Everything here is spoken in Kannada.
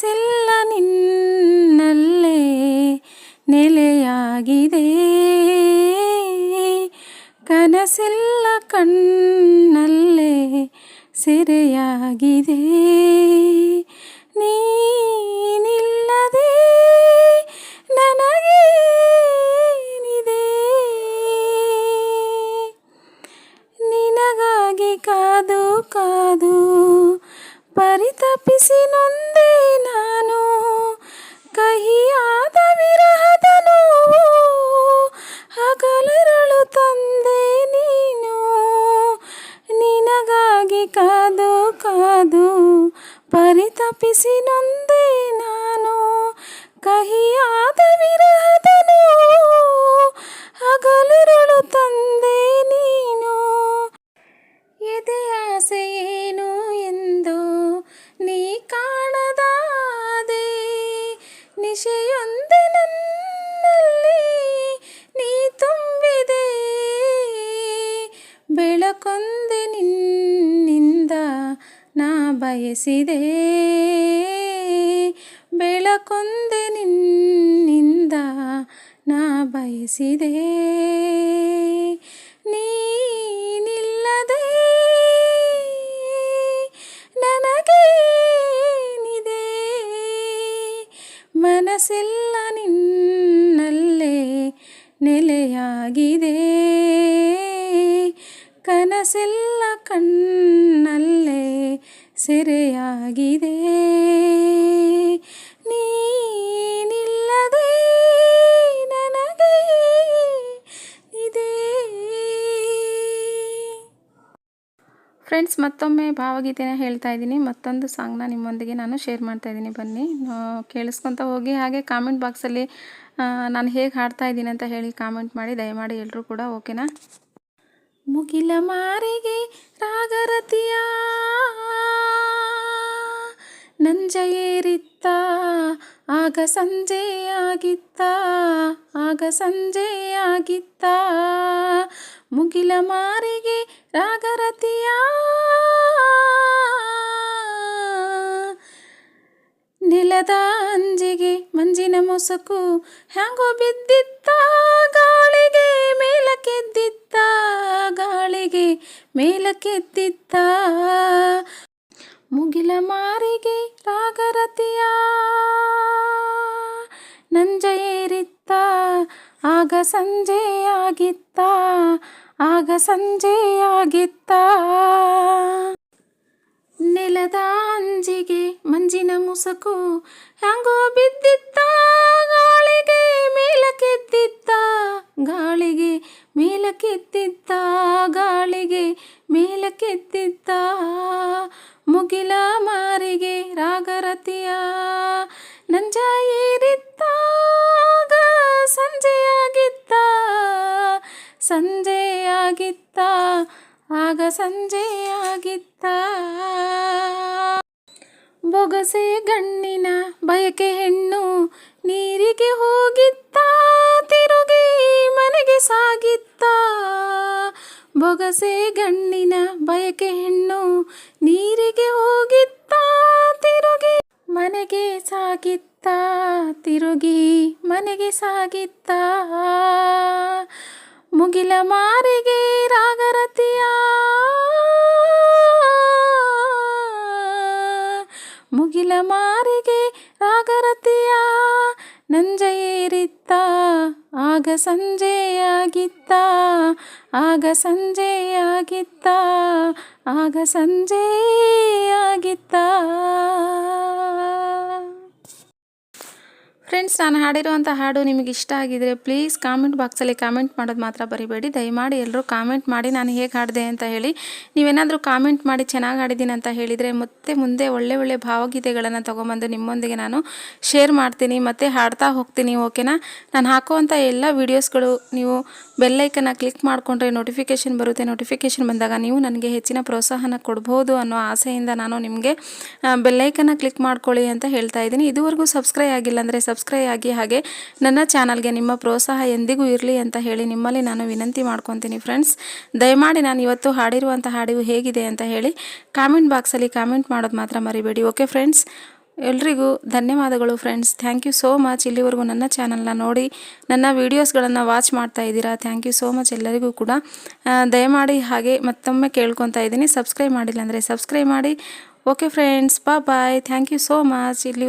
ಮನಸ್ಸೆಲ್ಲ ನಿನ್ನಲ್ಲೇ ನೆಲೆಯಾಗಿದೆ. ಕನಸೆಲ್ಲ ಕಣ್ಣಲ್ಲೇ ಸೆರೆಯಾಗಿದೆ. ನೀ ಕಾದು, ಪರಿತಪಿಸಿ ನೊಂದೆ ನಾನು. ಕಹಿಯಾದ ವಿರಹದನು, ಹಗಲಿರುಳು ತಂದೆ ನೀನು. ಎದೆ ಆಸೆಯೇನು ಎಂದು ನೀ ಕಾಣದಾದೆ. ನಿಶೆಯೊಂದೆ ನನ್ನಲ್ಲಿ ನೀ ತುಂಬಿದೆ. ಬೆಳಕೊಂದೆ ಬಯಸಿದೆ. ಬೆಳಕೊಂದೆ ನಿನ್ನಿಂದ ನಾ ಬಯಸಿದೆ. ನೀನಿಲ್ಲದೆ ನನಗೇನಿದೆ? ಮನಸ್ಸೆಲ್ಲ ನಿನ್ನಲ್ಲೇ ನೆಲೆಯಾಗಿದೆ. ಕನಸೆಲ್ಲ ಕಣ್ಣಲ್ಲೇ ಸೆರೆಯಾಗಿದೆ. ನೀನಿಲ್ಲದೆ ನನಗೆ ಇದೆ. ಫ್ರೆಂಡ್ಸ್, ಮತ್ತೊಮ್ಮೆ ಭಾವಗೀತೆನ ಹೇಳ್ತಾ ಇದ್ದೀನಿ. ಮತ್ತೊಂದು ಸಾಂಗ್ನ ನಿಮ್ಮೊಂದಿಗೆ ನಾನು ಶೇರ್ ಮಾಡ್ತಾ ಇದ್ದೀನಿ. ಬನ್ನಿ ಕೇಳಿಸ್ಕೊತ ಹೋಗಿ. ಹಾಗೆ ಕಾಮೆಂಟ್ ಬಾಕ್ಸಲ್ಲಿ ನಾನು ಹೇಗೆ ಹಾಡ್ತಾ ಇದ್ದೀನಿ ಅಂತ ಹೇಳಿ ಕಾಮೆಂಟ್ ಮಾಡಿ, ದಯಮಾಡಿ ಎಲ್ಲರೂ ಕೂಡ ಓಕೆನಾ? ಮುಗಿಲ ಮಾರಿಗೆ ರಾಗರತಿಯ. ನಂಜ ಆಗ ಸಂಜೆಯಾಗಿತ್ತ ಆಗ ಸಂಜೆಯಾಗಿತ್ತ ಮುಗಿಲ ಮಾರಿಗೆ ರಾಗರತಿಯ. ನೆಲದ ಅಂಜಿಗೆ ಮಂಜಿನ ಮೊಸಕು ಹ್ಯಾಂಗೋ ಬಿದ್ದಿತ್ತ. ಮೇಲಕ್ಕೆದ್ದಿತ್ತ ಮುಗಿಲ ಮಾರಿಗೆ ರಾಗರತಿಯ. ನಂಜ ಏರಿತ್ತ, ಆಗ ಸಂಜೆ ಆಗಿತ್ತ ಆಗ ಸಂಜೆ ಆಗಿತ್ತ ನೆಲದ ಅಂಜಿಗೆ ಮಂಜಿನ ಮುಸಕು ಹ್ಯಾಂಗೋ ಬಿದ್ದಿತ್ತ, ಗಾಳಿಗೆ ಮೇಲಕ್ಕೆದ್ದಿತ್ತ ಗಾಳಿಗೆ ಮೇಲಕ್ಕೆದ್ದಿತ್ತ ಸಂಜೆಯಾಗಿತ್ತ. ಬೊಗಸೆ ಗಣ್ಣಿನ ಬಯಕೆ ಹೆಣ್ಣು ನೀರಿಗೆ ಹೋಗಿತ್ತ, ತಿರುಗಿ ಮನೆಗೆ ಸಾಗಿತ್ತ. ಬೊಗಸೆ ಗಣ್ಣಿನ ಬಯಕೆ ಹೆಣ್ಣು ನೀರಿಗೆ ಹೋಗಿತ್ತ, ತಿರುಗಿ ಮನೆಗೆ ಸಾಗಿತ್ತ, ತಿರುಗಿ ಮನೆಗೆ ಸಾಗಿತ್ತ. ಮುಗಿಲ ಮಾರಿಗೆ ರಾಗರತಿಯ. ಮುಗಿಲ ಮಾರಿಗೆ ರಾಗರತಿಯ. ನಂಜೆಯೇರಿತ್ತ ಆಗ ಸಂಜೆಯಾಗಿತ್ತ ಆಗ ಸಂಜೆಯಾಗಿತ್ತ ಆಗ ಸಂಜೆಯಾಗಿತ್ತ. ಫ್ರೆಂಡ್ಸ್ ನಾನು ಹಾಡಿರುವಂಥ ಹಾಡು ನಿಮಗೆ ಇಷ್ಟ ಆಗಿದರೆ ಪ್ಲೀಸ್ ಕಾಮೆಂಟ್ ಬಾಕ್ಸಲ್ಲಿ ಕಾಮೆಂಟ್ ಮಾಡೋದು ಮಾತ್ರ ಬರಿಬೇಡಿ. ದಯಮಾಡಿ ಎಲ್ಲರೂ ಕಾಮೆಂಟ್ ಮಾಡಿ ನಾನು ಹೇಗೆ ಹಾಡಿದೆ ಅಂತ ಹೇಳಿ. ನೀವೇನಾದರೂ ಕಾಮೆಂಟ್ ಮಾಡಿ ಚೆನ್ನಾಗಿ ಹಾಡಿದ್ದೀನಿ ಅಂತ ಹೇಳಿದರೆ ಮತ್ತೆ ಮುಂದೆ ಒಳ್ಳೆ ಒಳ್ಳೆ ಭಾವಗೀತೆಗಳನ್ನು ತೊಗೊಂಬಂದು ನಿಮ್ಮೊಂದಿಗೆ ನಾನು ಶೇರ್ ಮಾಡ್ತೀನಿ ಮತ್ತು ಹಾಡ್ತಾ ಹೋಗ್ತೀನಿ ಓಕೆನಾ ನಾನು ಹಾಕುವಂಥ ಎಲ್ಲ ವೀಡಿಯೋಸ್ಗಳು ನೀವು ಬೆಲ್ಲೈಕನ್ನ ಕ್ಲಿಕ್ ಮಾಡಿಕೊಂಡ್ರೆ ನೋಟಿಫಿಕೇಷನ್ ಬರುತ್ತೆ. ನೋಟಿಫಿಕೇಷನ್ ಬಂದಾಗ ನೀವು ನನಗೆ ಹೆಚ್ಚಿನ ಪ್ರೋತ್ಸಾಹನ ಕೊಡ್ಬೋದು ಅನ್ನೋ ಆಸೆಯಿಂದ ನಾನು ನಿಮಗೆ ಬೆಲ್ಲೈಕನ್ನ ಕ್ಲಿಕ್ ಮಾಡ್ಕೊಳ್ಳಿ ಅಂತ ಹೇಳ್ತಾ ಇದ್ದೀನಿ. ಇದುವರೆಗೂ ಸಬ್ಸ್ಕ್ರೈಬ್ ಆಗಿಲ್ಲ ಅಂದರೆ ಸಬ್ಸ್ಕ್ರೈಬ್ ಆಗಿ ಹಾಗೆ ನನ್ನ ಚಾನಲ್ಗೆ ನಿಮ್ಮ ಪ್ರೋತ್ಸಾಹ ಎಂದಿಗೂ ಇರಲಿ ಅಂತ ಹೇಳಿ ನಿಮ್ಮಲ್ಲಿ ನಾನು ವಿನಂತಿ ಮಾಡ್ಕೊತೀನಿ ಫ್ರೆಂಡ್ಸ್ ದಯಮಾಡಿ ನಾನು ಇವತ್ತು ಹಾಡಿರುವಂಥ ಹಾಡಿವು ಹೇಗಿದೆ ಅಂತ ಹೇಳಿ ಕಾಮೆಂಟ್ ಬಾಕ್ಸಲ್ಲಿ ಕಾಮೆಂಟ್ ಮಾಡೋದು ಮಾತ್ರ ಮರಿಬೇಡಿ ಓಕೆ ಫ್ರೆಂಡ್ಸ್ ಎಲ್ರಿಗೂ ಧನ್ಯವಾದಗಳು friends thank you so much ಇಲ್ಲಿವರೆಗೂ ನನ್ನ ಚಾನಲ್ನ ನೋಡಿ, ನನ್ನ ವೀಡಿಯೋಸ್ಗಳನ್ನು ವಾಚ್ ಮಾಡ್ತಾ ಇದ್ದೀರಾ? ಥ್ಯಾಂಕ್ ಯು ಸೋ ಮಚ್ ಎಲ್ಲರಿಗೂ ಕೂಡ. ದಯಮಾಡಿ ಹಾಗೆ ಮತ್ತೊಮ್ಮೆ ಕೇಳ್ಕೊತಾ ಇದ್ದೀನಿ. ಸಬ್ಸ್ಕ್ರೈಬ್ ಮಾಡಿಲ್ಲ ಅಂದರೆ ಸಬ್ಸ್ಕ್ರೈಬ್ ಮಾಡಿ ಓಕೆ ಫ್ರೆಂಡ್ಸ್ ಬಾ bye thank you so much ಇಲ್ಲಿ